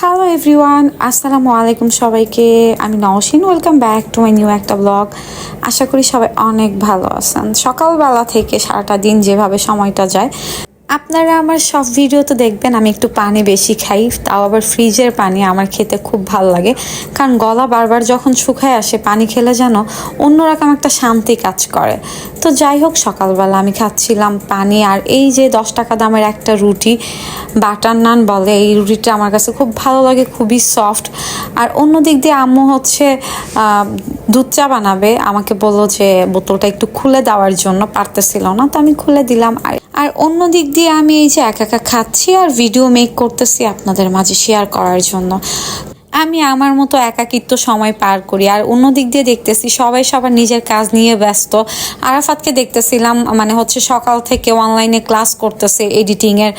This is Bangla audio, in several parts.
হ্যালো এভরিওয়ান আসসালামু আলাইকুম সবাইকে। আমি Naushin. Welcome back to my new একটা ব্লগ আশা করি সবাই অনেক ভালো আছেন। সকালবেলা থেকে সারাটা দিন যেভাবে সময়টা যায় আপনারা আমার সব ভিডিওতে দেখবেন, আমি একটু পানি বেশি খাই, তাও আবার ফ্রিজের পানি আমার খেতে খুব ভালো লাগে। কারণ গলা বারবার যখন শুকায় আসে, পানি খেলে যেন অন্যরকম একটা শান্তি কাজ করে। তো যাই হোক, সকালবেলা আমি খাচ্ছিলাম পানি, আর এই যে দশ টাকা দামের একটা রুটি, বাটার নান বলে, এই রুটিটা আমার কাছে খুব ভালো লাগে, খুবই সফট আর অন্য দিক দিয়ে আম্মু হচ্ছে দুধ চা বানাবে। আমাকে বলল যে বোতলটা একটু খুলে দেওয়ার জন্য, পারতেছিল না, তো আমি খুলে দিলাম। আর আর অন্য দিক দিয়ে আমি এই যে একা একা খাচ্ছি আর ভিডিও মেক করতেছি আপনাদের মাঝে শেয়ার করার জন্য। আমি আমার মতো একাকিত্ব সময় পার করি। আর অন্য দিক দিয়ে দেখতেছি সবাই সবার নিজের কাজ নিয়ে ব্যস্ত। আরাফাতকে দেখতেছিলাম মানে হচ্ছে সকাল থেকে অনলাইনে ক্লাস করতেছে এডিটিংয়ের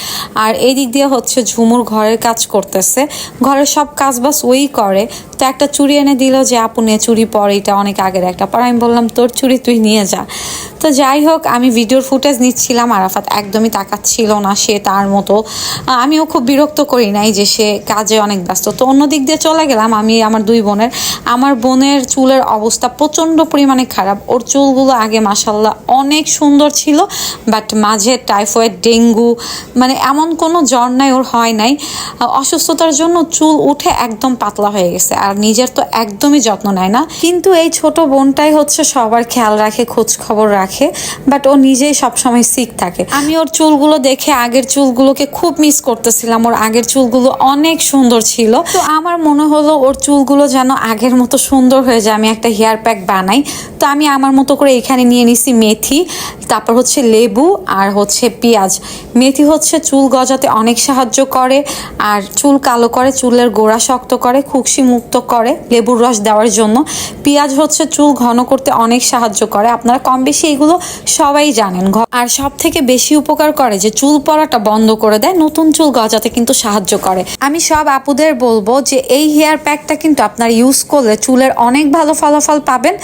আর এই দিক দিয়ে হচ্ছে ঝুমুর ঘরের কাজ করতেছে। ঘরের সব কাজ বাস ওই করে। তো একটা চুরি এনে দিল যে, আপু নিয়ে চুড়ি পর, এটা অনেক আগের একটা। পর আমি বললাম, তোর চুরি তুই নিয়ে যা। তো যাই হোক, আমি ভিডিওর ফুটেজ নিচ্ছিলাম, আরাফাত একদমই তাকাচ্ছিল না সে তার মতো। আমিও খুব বিরক্ত করি নাই যে সে কাজে অনেক ব্যস্ত। তো অন্য দিক দিয়ে চলে গেলাম, আমি আমার দুই বোনের। আমার বোনের চুলের অবস্থা প্রচণ্ড পরিমাণে খারাপ। ওর চুলগুলো আগে মাসাল্লাহ অনেক সুন্দর ছিল, বাট মাঝে টাইফয়েড, ডেঙ্গু মানে এমন কোনো জ্বর নাই, ওর হয় নাই। অসুস্থতার জন্য চুল উঠে একদম পাতলা হয়ে গেছে, আর নিজের তো একদমই যত্ন নেয় না। কিন্তু এই ছোট বোনটাই হচ্ছে সবার খেয়াল রাখে, খোঁজ খবর রাখে। বাট ও নিজেই সবসময় সিক থাকে। আমি ওর চুলগুলো দেখে আগের চুলগুলোকে খুব মিস করতেছিলাম। ওর আগের চুলগুলো অনেক সুন্দর ছিল। তো আমার মনে হলো ওর চুলগুলো যেন আগের মতো সুন্দর হয়ে যায়। আমি একটা হেয়ার প্যাক বানাই। তো আমি আমার মতো করে এখানে নিয়ে নিছি মেথি, তারপর হচ্ছে লেবু আর হচ্ছে পেঁয়াজ। মেথি হচ্ছে চুল গজাতে অনেক সাহায্য করে আর চুল কালো করে, চুলের গোড়া শক্ত করে, খুকসি মুক্ত করে, লেবুর রস দেওয়ার জন্য। পেঁয়াজ হচ্ছে চুল ঘন করতে অনেক সাহায্য করে। আপনারা কম বেশি এগুলো সবাই জানেন। আর সব থেকে বেশি উপকার করে যে চুল পড়াটা বন্ধ করে দেয়, নতুন চুল গজাতে কিন্তু সাহায্য করে। আমি সব আপুদের বলব যে এই হেয়ার প্যাকটা কিন্তু আপনার ইউজ করলে চুলের অনেক ভালো ফলাফল পাবেন।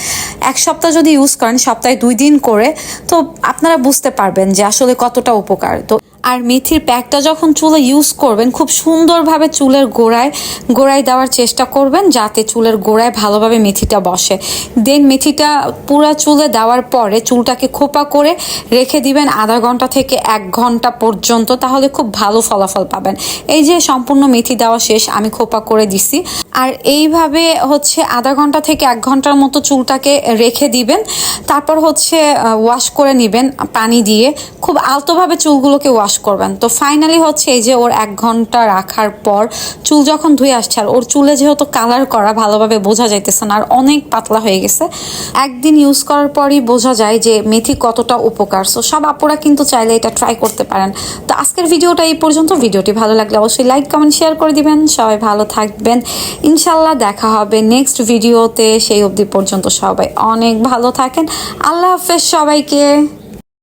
এক সপ্তাহ যদি ইউজ করেন, সপ্তাহে দুই দিন করে, তো আপনারা বুঝতে পারবেন যে আসলে কতটা উপকার। তো আর মেথির প্যাকটা যখন চুলে ইউজ করবেন, খুব সুন্দরভাবে চুলের গোড়ায় গোড়ায় দেওয়ার চেষ্টা করবেন যাতে চুলের গোড়ায় ভালোভাবে মেথিটা বসে। দেন মেথিটা পুরো চুলে দেওয়ার পরে চুলটাকে খোপা করে রেখে দিবেন আধা ঘণ্টা থেকে এক ঘণ্টা পর্যন্ত, তাহলে খুব ভালো ফলাফল পাবেন। এই যে সম্পূর্ণ মেথি দেওয়া শেষ, আমি খোপা করে দিছি। আর এইভাবে হচ্ছে আধা ঘণ্টা থেকে এক ঘণ্টার মতো চুলটাকে রেখে দিবেন। তারপর হচ্ছে ওয়াশ করে নেবেন পানি দিয়ে। খুব আলতোভাবে চুলগুলোকে ওয়াশ করবেন। তো ফাইনালি হচ্ছে এই যে ওর এক ঘণ্টা রাখার পর চুল যখন ধুয়ে আসছে, আর ওর চুলে যেহেতু কালার করা ভালোভাবে বোঝা যাইতেছে না, আর অনেক পাতলা হয়ে গেছে, একদিন ইউজ করার পরই বোঝা যায় যে মেথি কতটা উপকার। সো সব আপুরা কিন্তু চাইলে এটা ট্রাই করতে পারেন। তো আজকের ভিডিওটা এই পর্যন্ত। ভিডিওটি ভালো লাগলে অবশ্যই লাইক কমেন্ট শেয়ার করে দিবেন। সবাই ভালো থাকবেন। ইনশাল্লাহ দেখা হবে নেক্সট ভিডিওতে সেই অবধি পর্যন্ত সবাই অনেক ভালো থাকেন। আল্লাহ হাফেজ সবাইকে।